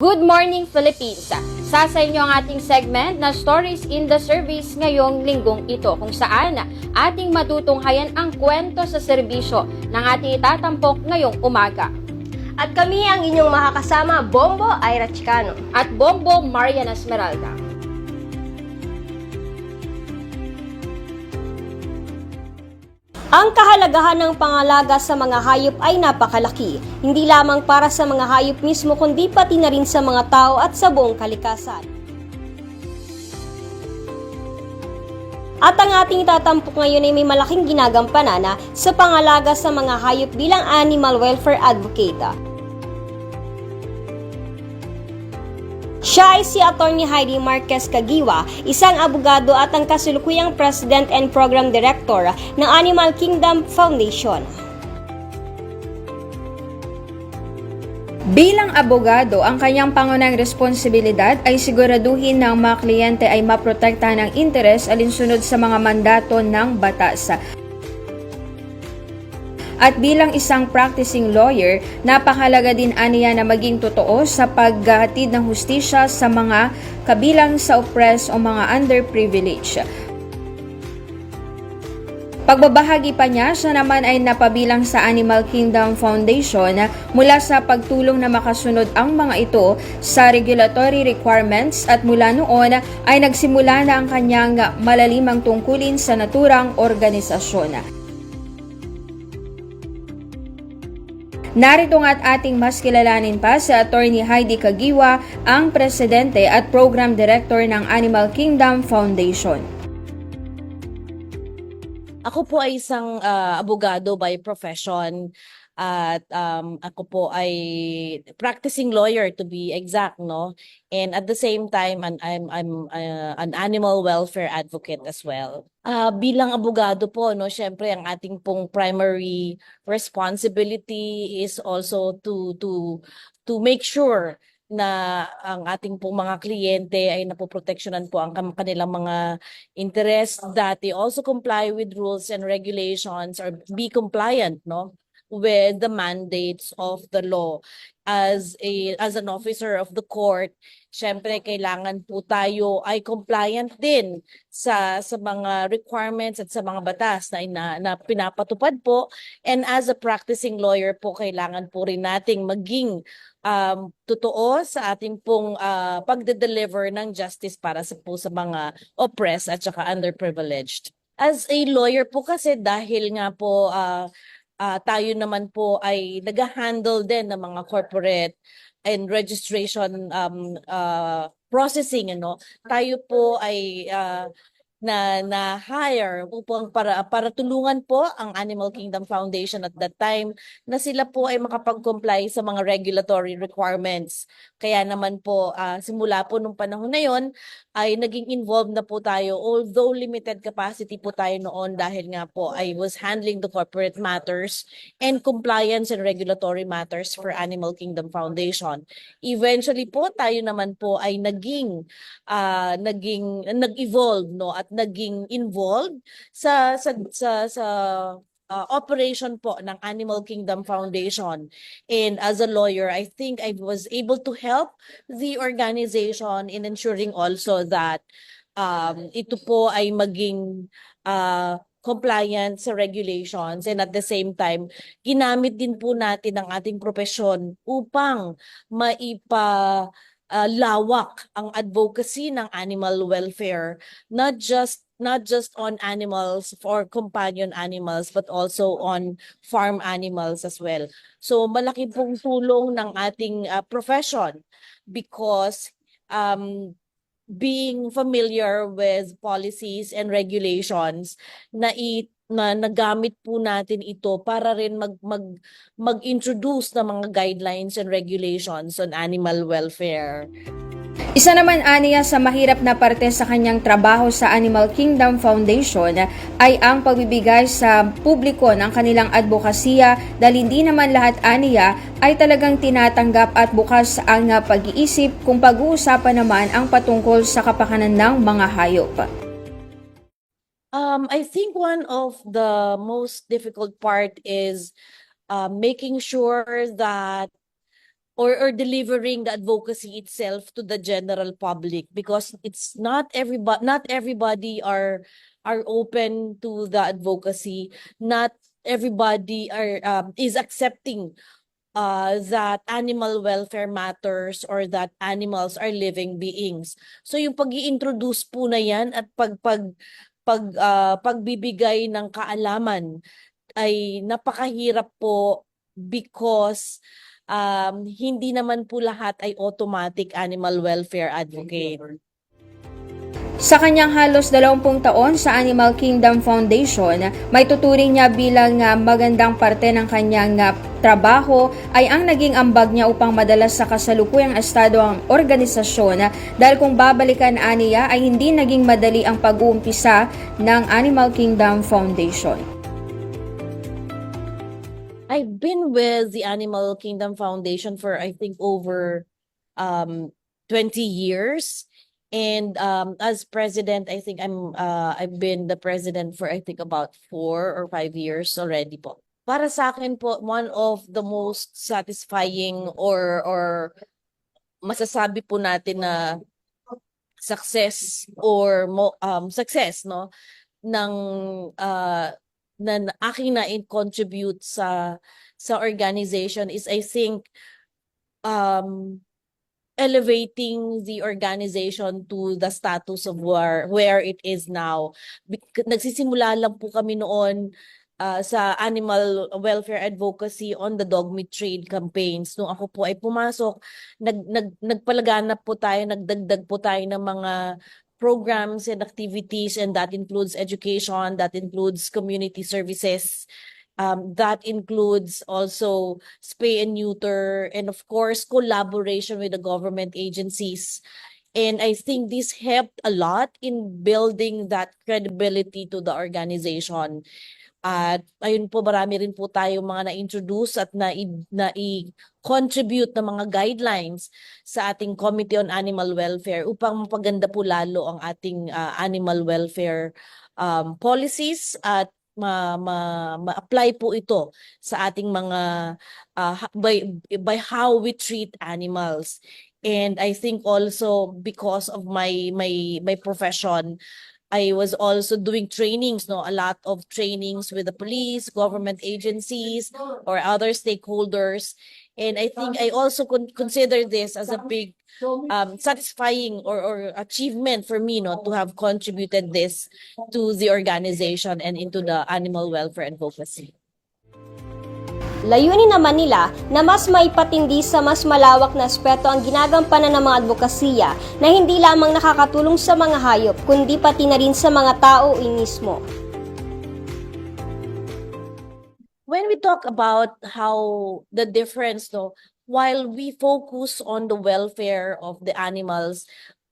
Good morning Philippines! Sa sa inyo ang ating segment na Stories in the Service ngayong linggong ito kung saan ating matutunghayan ang kwento sa serbisyo ng ating itatampok ngayong umaga. At kami ang inyong makakasama, Bombo Ira Chicano. At Bombo Marian Esmeralda. Ang kahalagahan ng pangalaga sa mga hayop ay napakalaki, hindi lamang para sa mga hayop mismo kundi pati na rin sa mga tao at sa buong kalikasan. At ang ating itatampok ngayon ay may malaking ginagampanan sa pangalaga sa mga hayop bilang animal welfare advocate. Siya ay si Attorney Heidi Marquez Kagiwa, isang abogado at ang kasulukuyang President and Program Director ng Animal Kingdom Foundation. Bilang abogado, ang kanyang pangunang responsibilidad ay siguraduhin na ang mga kliyente ay maprotektahan ng interes alinsunod sa mga mandato ng batas. At bilang isang practicing lawyer, napakalaga din aniya na maging totoo sa paghatid ng hustisya sa mga kabilang sa oppressed o mga underprivileged. Pagbabahagi pa niya, siya naman ay napabilang sa Animal Kingdom Foundation mula sa pagtulong na makasunod ang mga ito sa regulatory requirements at mula noon ay nagsimula na ang kanyang malalimang tungkulin sa naturang organisasyon. Narito nga't ating mas kilalanin pa si Attorney Heidi Kagiwa, ang Presidente at Program Director ng Animal Kingdom Foundation. Ako po ay isang ah, abogado by profession at um, ako po ay practicing lawyer to be exact, no? And at the same time, an, I'm I'm uh, an animal welfare advocate as well. Ah, bilang abogado po, no, syempre ang ating pong primary responsibility is also to to to make sure na ang ating pong mga kliyente ay napoproteksyonan po ang kanilang mga interest that they also comply with rules and regulations or be compliant no with the mandates of the law as a as an officer of the court syempre kailangan po tayo ay compliant din sa sa mga requirements at sa mga batas na, na, na pinapatupad po and as a practicing lawyer po kailangan po rin nating maging um, totoo sa ating pong ah, pagde-deliver ng justice para sa po sa mga oppressed at saka underprivileged. As a lawyer po kasi dahil nga po ah, ah, tayo naman po ay nag-handle din ng mga corporate and registration um, ah, processing ano. Tayo po ay ah, na na hire upang para para tulungan po ang Animal Kingdom Foundation at that time na sila po ay makapag-comply sa mga regulatory requirements. Kaya naman po ah, simula po nung panahon na yon ay naging involved na po tayo although limited capacity po tayo noon dahil nga po I was handling the corporate matters and compliance and regulatory matters for Animal Kingdom Foundation. Eventually po tayo naman po ay naging ah, naging nag-evolve no at naging involved sa sa sa sa ah, operation po ng Animal Kingdom Foundation. And as a lawyer, I think I was able to help the organization in ensuring also that um, ito po ay maging ah, compliant sa regulations and at the same time, ginamit din po natin ang ating profesyon upang maipa ah, lawak ang advocacy ng animal welfare not just not just on animals for companion animals but also on farm animals as well. So malaki pong tulong ng ating ah, profession because um being familiar with policies and regulations na na nagamit po natin ito para rin mag mag mag-introduce ng mga guidelines and regulations on animal welfare. Isa naman aniya sa mahirap na parte sa kanyang trabaho sa Animal Kingdom Foundation ay ang pagbibigay sa publiko ng kanilang advokasya dahil hindi naman lahat aniya ay talagang tinatanggap at bukas ang pag-iisip kung pag-uusapan naman ang patungkol sa kapakanan ng mga hayop. Um, I think one of the most difficult part is uh, making sure that or or delivering the advocacy itself to the general public because it's not everybody not everybody are are open to the advocacy not everybody are um, is accepting uh, that animal welfare matters or that animals are living beings. So yung pag introduce po na yan at pag pag pag ah, pagbibigay ng kaalaman ay napakahirap po because um, hindi naman po lahat ay automatic animal welfare advocate. Sa kanyang halos 20 taon sa Animal Kingdom Foundation, may tuturing niya bilang nga magandang parte ng kanyang nga trabaho ay ang naging ambag niya upang madalas sa kasalukuyang estado ang organisasyon dahil kung babalikan aniya ay hindi naging madali ang pag-uumpisa ng Animal Kingdom Foundation. I've been with the Animal Kingdom Foundation for I think over um 20 years. And um as president, I think I'm uh I've been the president for I think about four or five years already po. Para sa akin po, one of the most satisfying or or masasabi po natin na success or mo um success no ng uh na aking na contribute sa sa organization is I think um elevating the organization to the status of where where it is now. Nagsisimula lang po kami noon uh, sa animal welfare advocacy on the dog meat trade campaigns. Nung ako po ay pumasok, nag, nag, nagpalaganap po tayo, nagdagdag po tayo ng mga programs and activities and that includes education, that includes community services, um, that includes also spay and neuter, and of course, collaboration with the government agencies. And I think this helped a lot in building that credibility to the organization. At ayun po, marami rin po tayong mga na-introduce at na- na-contribute na mga guidelines sa ating Committee on Animal Welfare upang mapaganda po lalo ang ating ah, animal welfare um, policies at ma, ma, ma-apply po ito sa ating mga ha- by, by how we treat animals. And I think also because of my my my profession, I was also doing trainings, no, a lot of trainings with the police, government agencies, or other stakeholders. And I think I also con- consider this as a big um, satisfying or, or achievement for me, no, to have contributed this to the organization and into the animal welfare advocacy. Layunin naman nila na mas maipatindi sa mas malawak na aspeto ang ginagampanan ng mga advokasya na hindi lamang nakakatulong sa mga hayop kundi pati na rin sa mga tao mismo. when we talk about how the difference no while we focus on the welfare of the animals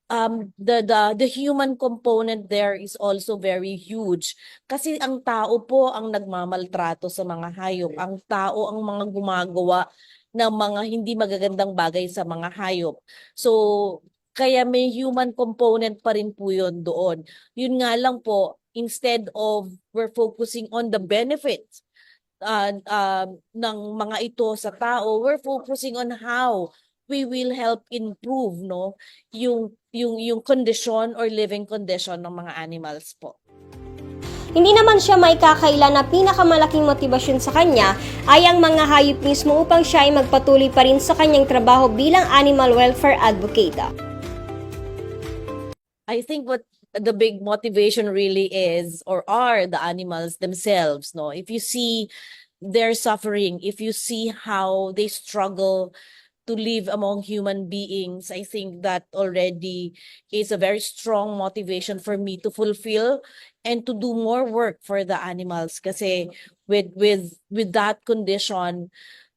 um the the the human component there is also very huge. Kasi ang tao po ang nagmamaltrato sa mga hayop. Ang tao ang mga gumagawa ng mga hindi magagandang bagay sa mga hayop. So kaya may human component pa rin po yun doon. Yun nga lang po instead of we're focusing on the benefits uh, um, ng mga ito sa tao, we're focusing on how we will help improve no yung yung yung condition or living condition ng mga animals po. Hindi naman siya may kakaila na pinakamalaking motibasyon sa kanya ay ang mga hayop mismo upang siya ay magpatuloy pa rin sa kanyang trabaho bilang animal welfare advocate. I think what the big motivation really is or are the animals themselves no if you see their suffering if you see how they struggle to live among human beings. I think that already is a very strong motivation for me to fulfill and to do more work for the animals. Kasi with with with that condition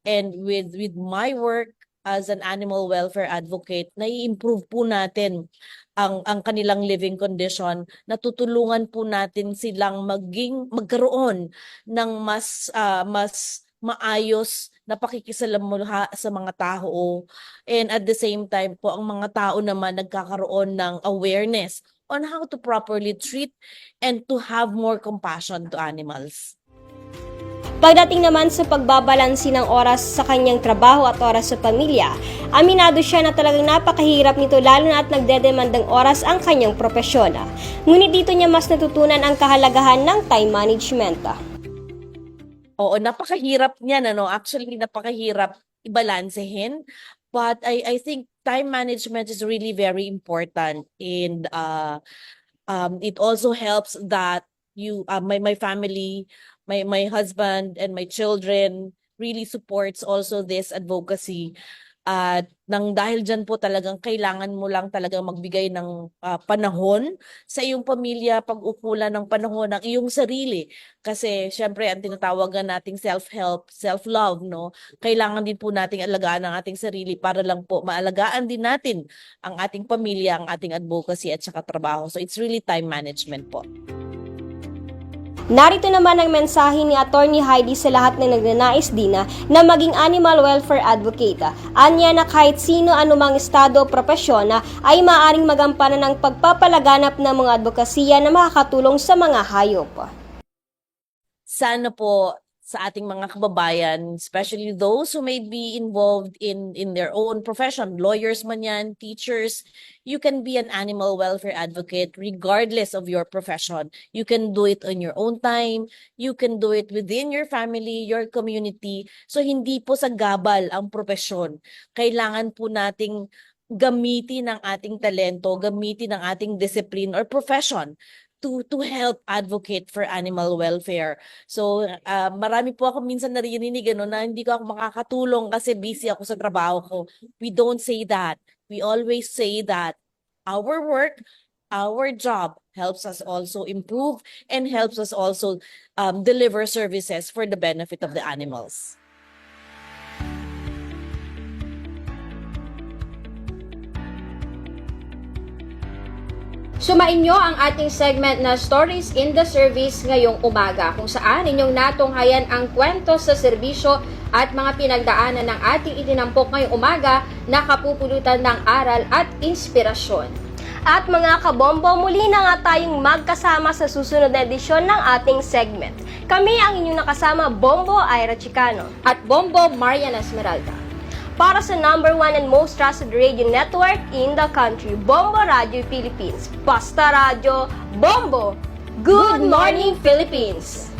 and with with my work as an animal welfare advocate nai-improve po natin ang ang kanilang living condition. Natutulungan po natin silang maging magkaroon ng mas ah, mas maayos na pakikisalamuha sa mga tao and at the same time po ang mga tao naman nagkakaroon ng awareness on how to properly treat and to have more compassion to animals. Pagdating naman sa pagbabalansi ng oras sa kanyang trabaho at oras sa pamilya, aminado siya na talagang napakahirap nito lalo na at nagdedemandang oras ang kanyang propesyon. Ngunit dito niya mas natutunan ang kahalagahan ng time management. Oo, napakahirap niyan, ano? Actually, napakahirap ibalansehin. But I, I think time management is really very important. And uh, um, it also helps that you, uh, my, my family, my, my husband and my children really supports also this advocacy. At nang dahil dyan po talagang kailangan mo lang talagang magbigay ng ah, panahon sa iyong pamilya, pag-ukulan ng panahon ng iyong sarili. Kasi syempre ang tinatawagan nating self-help, self-love, no? Kailangan din po nating alagaan ang ating sarili para lang po maalagaan din natin ang ating pamilya, ang ating advocacy at saka trabaho. So it's really time management po. Narito naman ang mensahe ni Attorney Heidi sa lahat ng nagnanais din na na maging animal welfare advocate. Anya na kahit sino anumang estado o propesyon na ay maaring magampanan ng pagpapalaganap ng mga advokasya na makakatulong sa mga hayop. sana po sa ating mga kababayan, especially those who may be involved in in their own profession, lawyers man yan, teachers, you can be an animal welfare advocate regardless of your profession. You can do it on your own time, you can do it within your family, your community. So hindi po sa gabal ang profesyon. Kailangan po nating gamitin ang ating talento, gamitin ang ating discipline or profession to to help advocate for animal welfare. So, uh, marami po ako minsan naririnig ano, na hindi ko ako makakatulong kasi busy ako sa trabaho ko. We don't say that. We always say that our work, our job helps us also improve and helps us also um, deliver services for the benefit of the animals. Sumain nyo ang ating segment na Stories in the Service ngayong umaga kung saan inyong natunghayan ang kwento sa serbisyo at mga pinagdaanan ng ating itinampok ngayong umaga na kapupulutan ng aral at inspirasyon. At mga kabombo, muli na nga tayong magkasama sa susunod na edisyon ng ating segment. Kami ang inyong nakasama, Bombo Ira Chicano. At Bombo Marian Esmeralda. Para sa number one and most trusted radio network in the country, Bombo Radio Philippines. Basta Radio, Bombo! Good morning, Philippines!